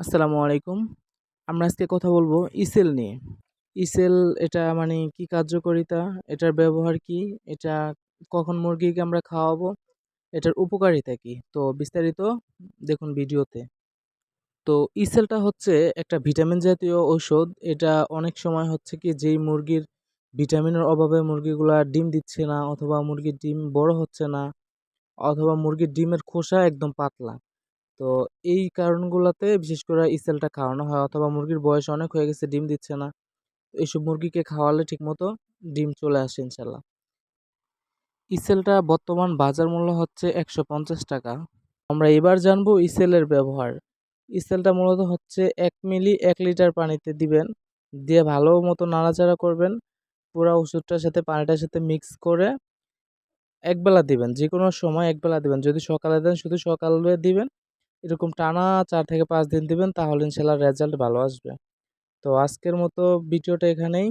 আসসালামু আলাইকুম। আমরা আজকে কথা বলব ইসেল নিয়ে। ইসেল এটা মানে কি কার্যকারিতা? এটার ব্যবহার কি? এটা কখন মুরগিকে আমরা খাওয়াবো? এটার উপকারিতা কি? তো বিস্তারিত দেখুন ভিডিওতে। তো ইসেলটা হচ্ছে একটা ভিটামিন জাতীয় ঔষধ। এটা অনেক সময় হচ্ছে কি যেই মুরগির ভিটামিনের অভাবে মুরগিগুলা ডিম দিচ্ছে না অথবা মুরগির ডিম বড় হচ্ছে না অথবা মুরগির ডিমের খোসা একদম পাতলা। তো এই কারণগুলোতে বিশেষ করে ইসেলটা খাওয়ানো হয় অথবা মুরগির বয়স অনেক হয়ে গেছে, ডিম দিচ্ছে না। এইসব মুরগিকে খাওয়ালে ঠিকমতো ডিম চলে আসে ইনশাল্লাহ। ইসেলটা বর্তমান বাজার মূল্য হচ্ছে একশো পঞ্চাশ টাকা। আমরা এবার জানব ইসেলের ব্যবহার। ইসেলটা মূলত হচ্ছে এক মিলি এক লিটার পানিতে দিবেন, দিয়ে ভালো মতো নাড়াচাড়া করবেন, পুরো ওষুধটার সাথে পানিটার সাথে মিক্স করে একবেলা দিবেন যে কোনো সময় একবেলা দিবেন। যদি সকালে দেন শুধু সকালে দিবেন এরকম টানা চার থেকে পাঁচ দিন দিবেন, তাহলে ইনশাল্লাহ রেজাল্ট ভালো আসবে। তো আজকের মতো ভিডিওটা এখানেই।